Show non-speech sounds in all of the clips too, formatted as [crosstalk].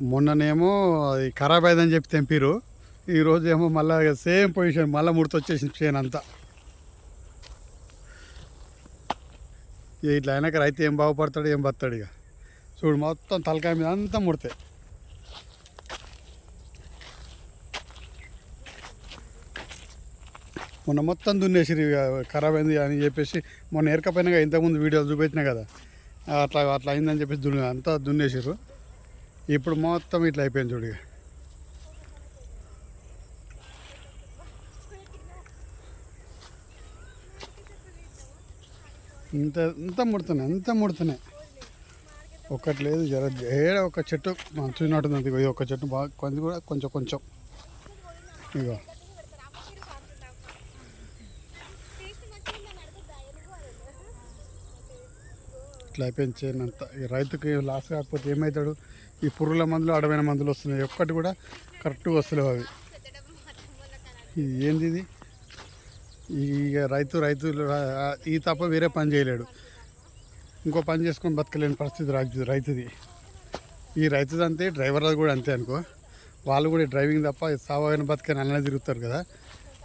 మొన్ననేమో అది ఖరాబ్ అయిందని చెప్పి తెంపిరు ఈరోజు ఏమో మళ్ళీ సేమ్ పొజిషన్ మళ్ళీ ముడితొచ్చేసింది చేను అంతా. ఇట్లా అయినాక రైతు ఏం బాగుపడతాడు ఏం బతాడు ఇక. చూడు మొత్తం తలకాయ మీద అంతా ముడతాయి మొన్న మొత్తం దున్నేసిరు ఇక ఖరాబ్ అయింది అని చెప్పేసి మొన్న ఎరకపోయినాక ఇంతకుముందు వీడియోలు చూపించినా కదా. అట్లా అట్లా అయిందని చెప్పేసి దున్ని అంతా దున్నేసిరు ఇప్పుడు మొత్తం ఇట్లా అయిపోయింది చూడు ఇంత ఇంత ముడుతున్నాయి ఇంత ముడుతున్నాయి. ఒక్కటి లేదు జర ఏడ ఒక చెట్టు మనం చూసినట్టుంది ఈ ఒక చెట్టు బాగా కొంచెం కూడా కొంచెం కొంచెం. ఇగో ఇట్లా అయిపోయింది ఈ రైతుకి లాస్ కాకపోతే ఏమవుతాడు ఈ పురుగుల మందులు అడవైన మందులు వస్తున్నాయి. ఒక్కటి కూడా కరెక్ట్గా వస్తలేవు అవి. ఏంది ఇది? ఈ రైతు రైతు ఈ తప్ప వేరే పని చేయలేడు. ఇంకో పని చేసుకొని బతకలేని పరిస్థితి రైతు రైతుది. ఈ రైతుది అంతే డ్రైవర్ కూడా అంతే అనుకో. వాళ్ళు కూడా డ్రైవింగ్ తప్ప సావైన బతకని అలానే తిరుగుతారు కదా.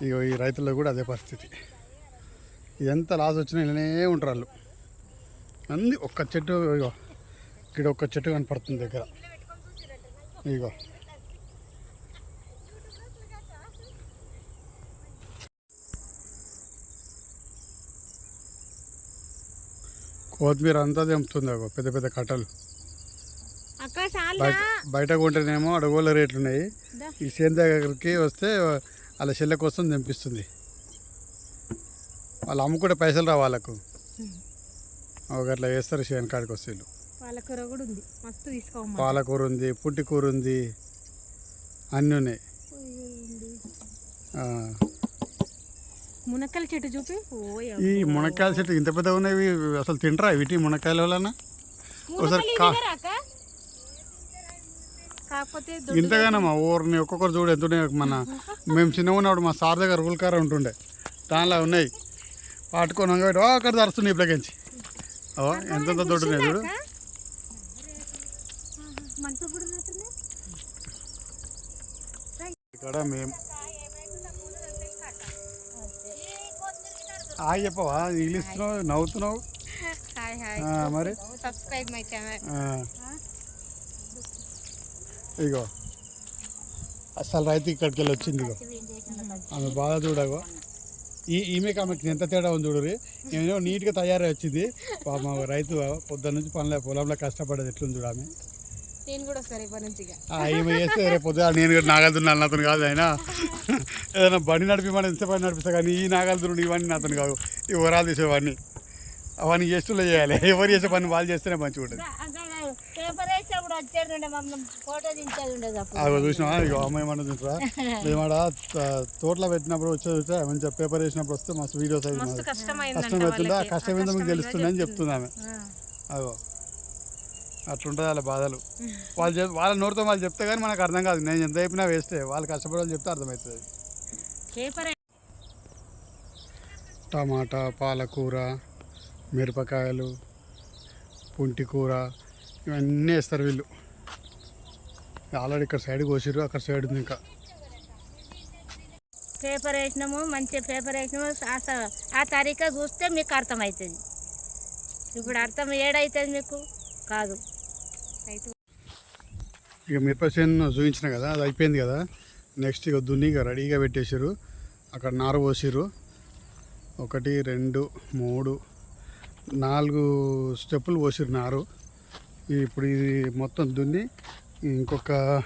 ఇక ఈ రైతుల్లో కూడా అదే పరిస్థితి. ఎంత లాస్ వచ్చినా ఇలానే ఉంటారు వాళ్ళు. అన్ని ఒక్క చెట్టు ఇగో ఇక్కడ ఒక్క చెట్టు కనపడుతుంది దగ్గర. ఇగో. కొత్తిమీర అంతా తెంపుతుంది అగో పెద్ద పెద్ద కట్టలు. బయట కొంటేనేమో అడగోళ్ళ రేట్లు ఉన్నాయి. ఈ సేన్ దగ్గరికి వస్తే వాళ్ళ చెల్లె కోసం తెంపిస్తుంది. వాళ్ళు అమ్ముకుంటే పైసలు రా వాళ్ళకు. ఒక అట్లా వేస్తారు చేను కాడికి వస్తే పాలకూర కూడా ఉంది. మస్తు తీసుకోమ్మా పాలకూర ఉంది పుట్టి కూర ఉంది అన్నీ ఉన్నాయి. ఆ, మునక్కల చెట్టు చూపి? ఈ మునక్కాయల చెట్టు ఇంత పెద్ద ఉన్నాయి అసలు తింటరా వీటి మునక్కాయల వలన ఒకసారి మునక్కలు కా ఇవ్వరా అక్క? కాకపోతే దొడ్డు ఇంతగానే మా ఊరిని ఒక్కొక్కరు చూడు ఎంత ఉన్నాయి. మన మేము చిన్నగా ఉన్నప్పుడు మా సార్ దగ్గర ఉల్కార ఉంటుండే. దానిలో ఉన్నాయి. పట్టుకొని కాబట్టి ఓ అక్కడ తరుస్తున్నాయి ఇప్పటికించి. ఓ ఎంతెంత దొడ్డు చూడు. ఇక్కడ మేము ఆ చెప్పవా? ఇంగ్లీష్లో నవ్వుతున్నావు? Hi hi. మరి? Subscribe my channel. ఇగో అసలు రైతు ఇక్కడికి వెళ్ళి వచ్చింది ఇగో. ఆమె బాగా చూడగో. ఈ ఈమెకి ఆమెకి ఎంత తేడా ఉంది చూడరి ఏమో నీట్గా తయారై వచ్చింది. మా రైతు పొద్దున్న నుంచి పనులే పొలంలో కష్టపడేది ఎట్లుంది చూడు ఆమె. నేను కూడా ఈమె చేస్తే రేపు పొద్దున నేను కూడా నాగలుతున్నాను అతను కాదు ఆయన. ఏదైనా బండి నడిపిమని ఎంత బండి నడిపిస్తా కానీ ఈ నాగలుతున్నాడు ఇవన్నీ అతను కాదు. ఈ వరాలు తీసేవన్నీ అవన్నీ చేస్తులే చేయాలి. ఎవరు చేసే పని వాళ్ళు చేస్తేనే మంచిగా ఉంటుంది. అవి చూసినా ఇక అమ్మాయి ఏమన్నా తింటారా [laughs] ఏమాడ తోటలో పెట్టినప్పుడు వచ్చేది మంచిగా పేపర్ వేసినప్పుడు వస్తే మస్తు వీడియోస్ అవి కష్టం అవుతుందా వాళ్ళకి. కష్టం ఏందో మీకు తెలుస్తుంది అని చెప్తుంది ఆమె. ఆ. అగో. అట్లుంటుంది వాళ్ళ బాధలు. వాళ్ళు చెప్ వాళ్ళ నోటితో వాళ్ళు చెప్తే కానీ మనకు అర్థం కాదు. నేను ఎంత చెప్పినా వేస్తే వాళ్ళు కష్టపడాలి చెప్తే అర్థమవుతుంది. టమాటా పాలకూర మిరపకాయలు పుంటి కూర ఇవన్నీ వేస్తారు వీళ్ళు. ఆల్రెడీ ఇక్కడ సైడ్ కోసిర్రు అక్కడ సైడ్ ఉంది ఇంకా. పేపర్ వేసినాము మంచిగా పేపర్ వేసినాము. ఆ తారీఖు చూస్తే మీకు అర్థమవుతుంది. ఇప్పుడు అర్థం ఏడవుతుంది మీకు? కాదు. ఇక మిరప చేను చూపించిన కదా అది అయిపోయింది కదా. నెక్స్ట్ ఇక దున్ని ఇక రెడీగా పెట్టేసారు అక్కడ నారు పోసిర్రు. ఒకటి రెండు మూడు నాలుగు స్టెప్పులు పోసిర్రు నారు. ఇప్పుడు ఇది మొత్తం దున్ని ఇంకొక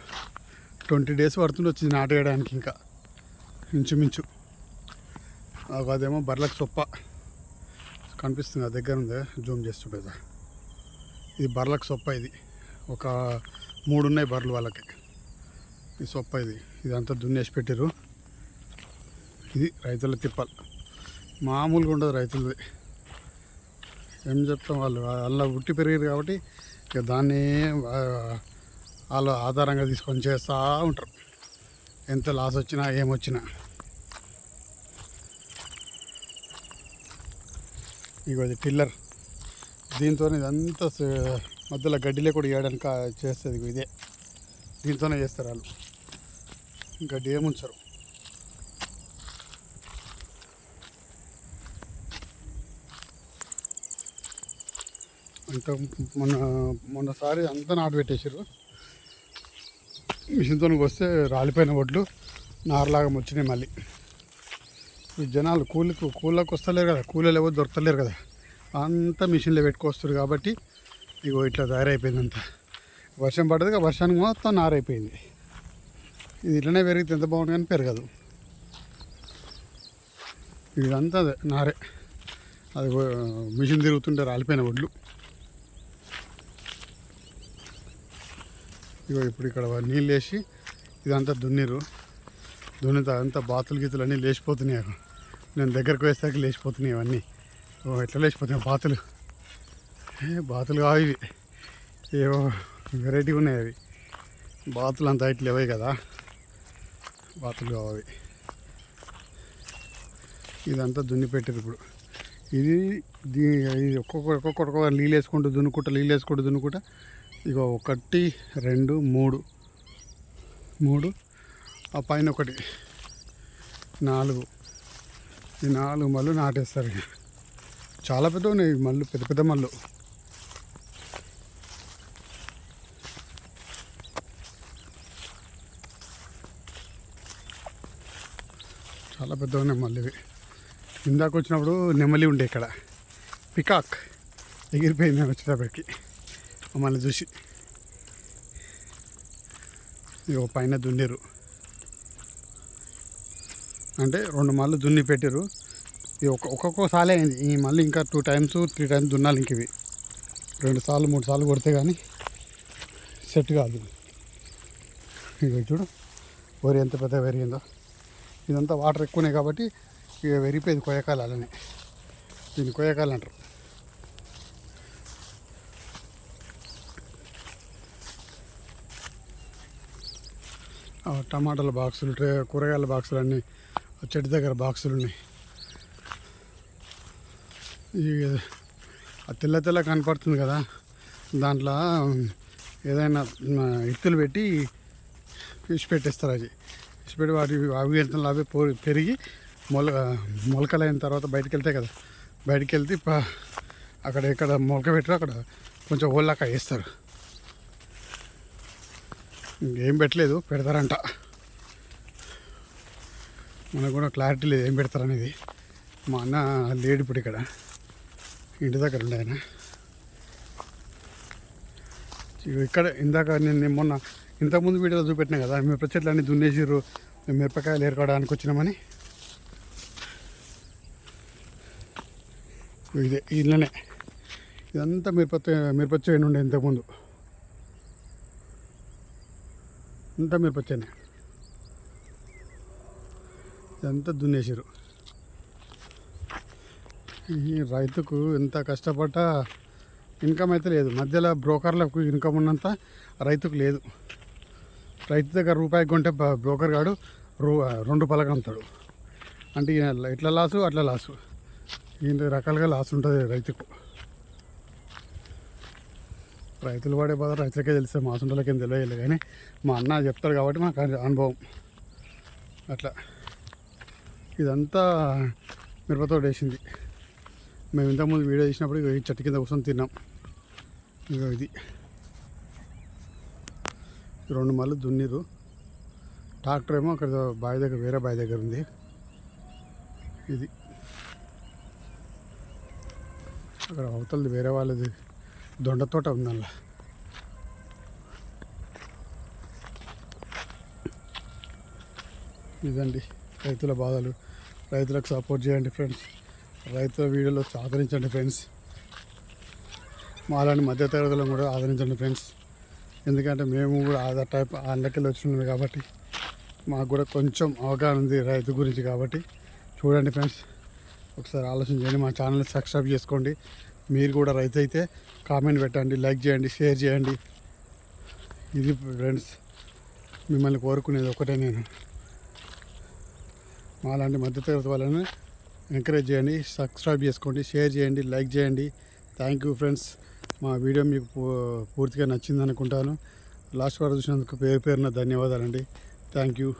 ట్వంటీ డేస్ పడుతుంది వచ్చింది నాటేయడానికి ఇంకా. ఇంచుమించు. అదేమో బర్లకు సొప్ప కనిపిస్తుంది ఆ దగ్గర ఉంది. జూమ్ చేస్తుండే ఇది బర్లకు సొప్ప ఇది. ఒక మూడు ఉన్నాయి బర్రెలు వాళ్ళకి. ఈ సొప్ప ఇది. ఇదంతా దున్నేసి పెట్టారు ఇది రైతుల తిప్పలు. మామూలుగా ఉండదు రైతులది. ఏం చెప్తాం వాళ్ళు? అలా ఉట్టి పెరిగారు కాబట్టి ఇక దాన్ని వాళ్ళు ఆధారంగా తీసుకొని చేస్తూ ఉంటారు. ఎంత లాస్ వచ్చినా ఏమొచ్చినా ఇగో ఇది టిల్లర్. దీంతో ఇదంతా మధ్యలో గడ్డిలే కూడా వేయడానికి చేస్తుంది ఇదే. దీంతోనే చేస్తారు వాళ్ళు. గడ్డి ఏముంచరు. అంటే మొన్న మొన్నసారి అంతా నాటు పెట్టేసారు మిషన్తో వస్తే రాలిపోయిన వడ్లు నారలాగా వచ్చినాయి మళ్ళీ. ఈ జనాలు కూలికి కూలకు వస్తలేరు కదా కూలీలు ఎవరు దొరకలేరు కదా. అంతా మిషన్లో పెట్టుకొస్తారు కాబట్టి ఇగో ఇట్లా తయారైపోయింది అంతా వర్షం పడ్డది వర్షానికి మొత్తం నారైపోయింది. ఇది ఇట్లనే పెరిగితే ఎంత బాగుంటుంది కానీ పెరగదు. ఇదంతా అదే నారే. అది మిషన్ తిరుగుతుంటే రాలిపోయిన వడ్లు ఇగో ఇప్పుడు ఇక్కడ నీళ్ళు వేసి ఇదంతా దున్నిరు దున్నిత అంతా బాతులు గీతులు అన్నీ లేచిపోతున్నాయి నేను దగ్గరకు వేస్తాక లేచిపోతున్నాయి ఇవన్నీ. ఓ ఎట్లా లేచిపోతున్నాయి బాతులు? ఏ బాతులు కావు ఇవి. ఏవో వెరైటీ ఉన్నాయి అవి. బాతులు అంత హైట్ లేవయి కదా. బాతులు కావు అవి. ఇదంతా దున్ని పెట్టారు ఇప్పుడు. ఇది దీ ఇది ఒక్కొక్క ఒక్కొక్క ఒక్కొక్క నీళ్ళు వేసుకుంటూ దున్నుకుంటా నీళ్ళు వేసుకుంటూ దున్నుకుంటా ఇక ఒకటి రెండు మూడు. మూడు ఆ పైన ఒకటి. నాలుగు. ఈ నాలుగు మళ్ళు నాటేస్తారు ఇక. చాలా పెద్ద ఉన్నాయి మళ్ళీ మళ్ళు పెద్ద పెద్ద మళ్ళు. చాలా పెద్ద ఉన్నాయి మళ్ళీ ఇవి. ఇందాక వచ్చినప్పుడు నెమలి ఉండే ఇక్కడ. పికాక్. ఎగిరిపోయింది వచ్చేటప్పటికి మమ్మల్ని చూసి. ఇగో పైన దున్నిరు అంటే రెండు మళ్ళు దున్ని పెట్టారు ఇది ఒక్క ఒక్కొక్కసారి అయింది. ఈ మళ్ళీ ఇంకా టూ టైమ్స్ త్రీ టైమ్స్ దున్నాలి ఇంక ఇవి. రెండు సార్లు మూడు సార్లు కొడితే కానీ సెట్ కాదు. ఇక చూడు. వరి ఎంత పెద్ద పెరిగిందో. ఇదంతా వాటర్ ఎక్కువనే కాబట్టి ఇక పెరిగిపోయింది కొయ్యకాలు అలానే దీన్ని కొయ్యకాలు అంటారు టమాటాల బాక్సులు ట్రే- కూరగాయల బాక్సులు అన్నీ చెట్టు దగ్గర బాక్సులు ఉన్నాయి ఈ తెల్ల తెల్ల కనపడుతుంది కదా దాంట్లో ఏదైనా ఎత్తులు ఇత్తులు పెట్టి ఫిష్ పెట్టేస్తారు అది. ఫిష్ పెట్టి వాటి అవి వెళ్తున్న అవి పెరిగి మొల మొలకలైన తర్వాత బయటికి వెళ్తాయి కదా. బయటికి వెళ్తే అక్కడ ఎక్కడ మొలక పెట్టారో అక్కడ కొంచెం ఓళ్ళాక వేస్తారు. ఇంకేం పెట్టలేదు పెడతారంట. మనకు కూడా క్లారిటీ లేదు ఏం పెడతారనేది. మా అన్న లేడు ఇప్పుడు ఇక్కడ. ఇంటి దగ్గర ఉండే ఆయన. ఇక్కడ ఇందాక నేను మొన్న ఇంతకుముందు వీడియోలో చూపెట్టినా కదా మిరప చెట్లు అన్నీ దున్నేసిర్రు మిరపకాయలు ఏరుకోవడానికి వచ్చినామని. ఇదే ఇళ్ళనే ఇదంతా మిరప మిరప ఉండే ఇంతకుముందు అంతా మిరపచ్చానే ఇదంతా దున్నేసారు ఈ రైతుకు ఎంత కష్టపడ్డా ఇన్కమ్ అయితే లేదు. మధ్యలో బ్రోకర్లకు ఇన్కమ్ ఉన్నంత రైతుకు లేదు. రైతు దగ్గర రూపాయి కొంటే బ్రోకర్ గాడు రూ రెండు పలకంతాడు అంటే ఇట్లా లాసు అట్లా లాసు. ఈ రకాలుగా లాస్ ఉంటుంది రైతుకు. రైతులు పడే బాధ రైతులకే తెలుసు మా సొంతలకేం తెలియలేదు కానీ మా అన్న చెప్తారు కాబట్టి మాకు అనుభవం. అట్లా. ఇదంతా మిరపతో వేసింది. మేము ఇంతకుముందు వీడియో చేసినప్పుడు ఈ చెట్టు కింద కూర్చొని తిన్నాం. ఇగో ఇది. రెండు మళ్ళీ దున్నిరు ట్రాక్టర్ ఏమో అక్కడ బావి దగ్గర వేరే బావి దగ్గర ఉంది. ఇది. అక్కడ అవతలది వేరే వాళ్ళది. దొండ తోట ఇదండి రైతుల బాధలు. రైతులకు సపోర్ట్ చేయండి ఫ్రెండ్స్. రైతుల వీడియోలో ఆదరించండి ఫ్రెండ్స్. మాలాంటి మధ్యతరగతులను కూడా ఆదరించండి ఫ్రెండ్స్. ఎందుకంటే మేము కూడా ఆధార్ టైప్ అందులోకి వచ్చినాము కాబట్టి మాకు కూడా కొంచెం అవగాహన ఉంది రైతు గురించి కాబట్టి. చూడండి ఫ్రెండ్స్. ఒకసారి ఆలోచన చేయండి. మా ఛానల్ని సబ్స్క్రైబ్ చేసుకోండి. మీరు కూడా రైతు అయితే కామెంట్ పెట్టండి లైక్ చేయండి షేర్ చేయండి. ఇది ఫ్రెండ్స్ మిమ్మల్ని కోరుకునేది ఒకటే నేను. మాలాంటి మధ్యతరగతి వాళ్ళని ఎంకరేజ్ చేయండి సబ్స్క్రైబ్ చేసుకోండి షేర్ చేయండి లైక్ చేయండి. Thank you friends. మా వీడియో మీకు పూ- పూర్తిగా నచ్చింది అనుకుంటాను లాస్ట్ వరకు చూసినందుకు పేరు పేరున ధన్యవాదాలండి. Thank you.